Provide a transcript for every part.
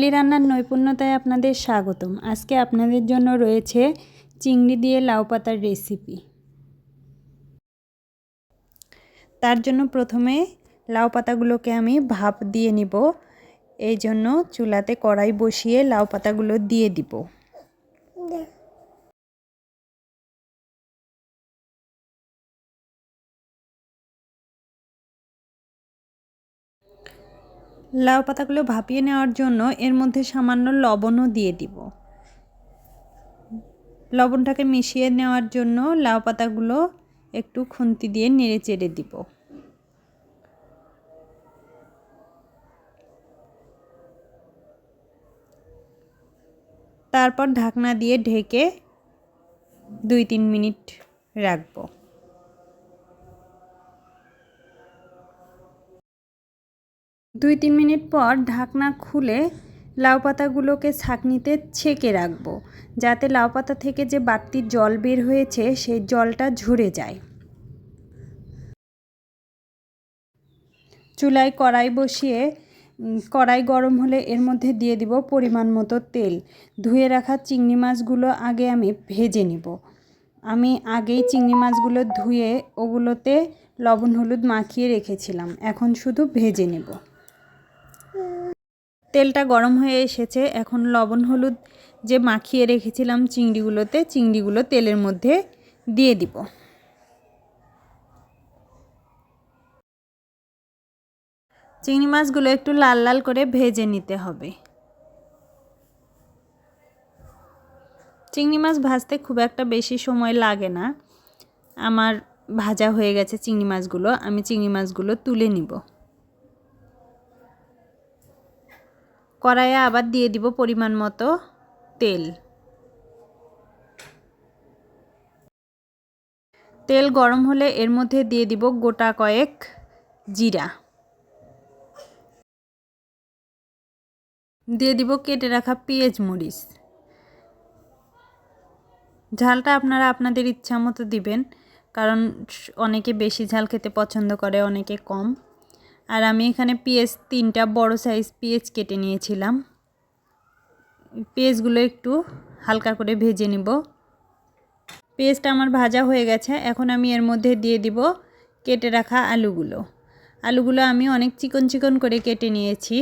বাঙালি রান্নার নৈপুণ্যতায় আপনাদের স্বাগতম। আজকে আপনাদের জন্য রয়েছে চিংড়ি দিয়ে লাউ পাতার রেসিপি। তার জন্য প্রথমে লাউ পাতাগুলোকে আমি ভাপ দিয়ে নিব। এই জন্য চুলাতে কড়াই বসিয়ে লাউ পাতাগুলো দিয়ে দিব। লাউ পাতাগুলো ভাপিয়ে নেওয়ার জন্য এর মধ্যে সামান্য লবণও দিয়ে দিব। লবণটাকে মিশিয়ে নেওয়ার জন্য লাউ পাতাগুলো একটু খুন্তি দিয়ে নেড়ে চেড়ে দিব। তারপর ঢাকনা দিয়ে ঢেকে দুই তিন মিনিট রাখব। দুই তিন মিনিট পর ঢাকনা খুলে লাউ পাতাগুলোকে ছাঁকনিতে ছেঁকে রাখব, যাতে লাউ পাতা থেকে যে বাড়তি জল বের হয়েছে সেই জলটা ঝরে যায়। চুলায় কড়াই বসিয়ে কড়াই গরম হলে এর মধ্যে দিয়ে দিব পরিমাণ মতো তেল। ধুয়ে রাখা চিংড়ি মাছগুলো আগে আমি ভেজে নিব। আমি আগেই চিংড়ি মাছগুলো ধুয়ে ওগুলোতে লবণ হলুদ মাখিয়ে রেখেছিলাম, এখন শুধু ভেজে নেব। তেলটা গরম হয়ে এসেছে। এখন লবণ, হলুদ যে মাখিয়ে রেখেছিলাম চিংড়িগুলোতে, চিংড়িগুলো তেলের মধ্যে দিয়ে দিব। চিংড়ি মাছগুলো একটু লাল লাল করে ভেজে নিতে হবে। চিংড়ি মাছ ভাজতে খুব একটা বেশি সময় লাগে না। আমার ভাজা হয়ে গেছে চিংড়ি মাছগুলো, আমি চিংড়ি মাছগুলো তুলে নিব। কড়াইয়ে আবার দিয়ে দিব পরিমাণ মতো তেল। তেল গরম হলে এর মধ্যে দিয়ে দিব গোটা কয়েক জিরা। দিয়ে দিব কেটে রাখা পেঁয়াজ মরিচ। ঝালটা আপনারা আপনাদের ইচ্ছা মতো দিবেন, কারণ অনেকে বেশি ঝাল খেতে পছন্দ করে, অনেকে কম। আর আমি এখানে পেঁয়াজ তিনটা বড় সাইজ পেঁয়াজ কেটে নিয়েছিলাম। পেঁয়াজগুলো একটু হালকা করে ভেজে নিব। পেঁয়াজটা আমার ভাজা হয়ে গেছে, এখন আমি এর মধ্যে দিয়ে দিব কেটে রাখা আলুগুলো। আলুগুলো আমি অনেক চিকন চিকন করে কেটে নিয়েছি।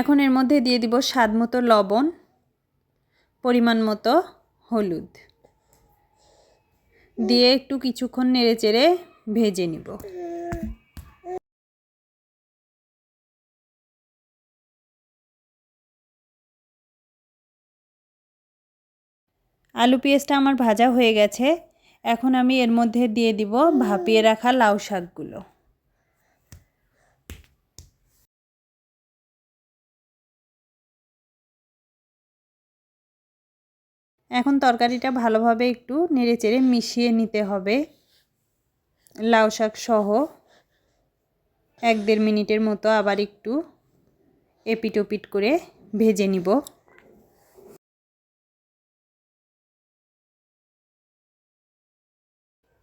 এখন এর মধ্যে দিয়ে দিব স্বাদ মতো লবণ, পরিমাণ মতো হলুদ। দিয়ে একটু কিছুক্ষণ নেড়ে চেড়ে ভেজে নিব। আলু পেঁয়াজটা আমার ভাজা হয়ে গেছে। এখন আমি এর মধ্যে দিয়ে দিব ভাপিয়ে রাখা লাউ শাকগুলো। এখন তরকারিটা ভালোভাবে একটু নেড়েচেড়ে মিশিয়ে নিতে হবে। লাউ শাক সহ এক দেড় মিনিটের মতো আবার একটু এপিট ওপিট করে ভেজে নিব।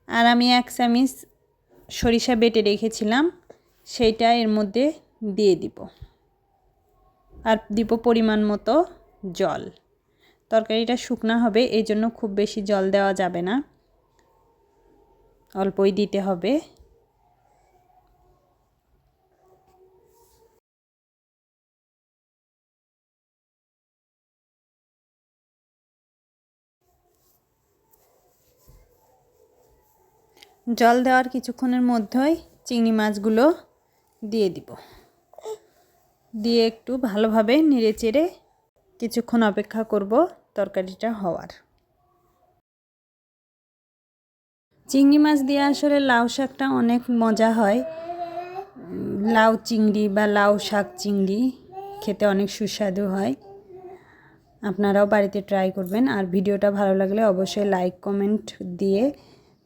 আর আমি এক চামিচ সরিষা বেটে রেখেছিলাম সেইটা এর মধ্যে দিয়ে দিব। আর দিব পরিমাণ মতো জল। তরকারিটা শুকনা হবে, এই জন্য খুব বেশি জল দেওয়া যাবে না। অল্পই দিতে হবে। জল দেওয়ার কিছুক্ষণের মধ্যেই চিংড়ি মাছগুলো দিয়ে দিব। দিয়ে একটু ভালোভাবে নেড়ে চেড়ে কিছুক্ষণ অপেক্ষা করব। তরকারিটা হওয়ার। চিংড়ি মাছ দিয়ে আসলে লাউ শাকটা অনেক মজা হয়। লাউ চিংড়ি বা লাউ শাক চিংড়ি খেতে অনেক সুস্বাদু হয়। আপনারাও বাড়িতে ট্রাই করবেন। আর ভিডিওটা ভালো লাগলে অবশ্যই লাইক, কমেন্ট দিয়ে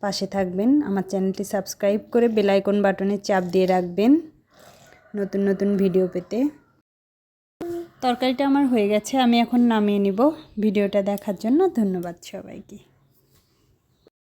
পাশে থাকবেন। আমার চ্যানেলটি সাবস্ক্রাইব করে বেলাইকন বাটনে চাপ দিয়ে রাখবেন। নতুন নতুন ভিডিও পেতে। তরকারিটা আমার হয়ে গেছে আমি এখন নামিয়ে নিব। ভিডিওটা দেখার জন্য ধন্যবাদ সবাইকে।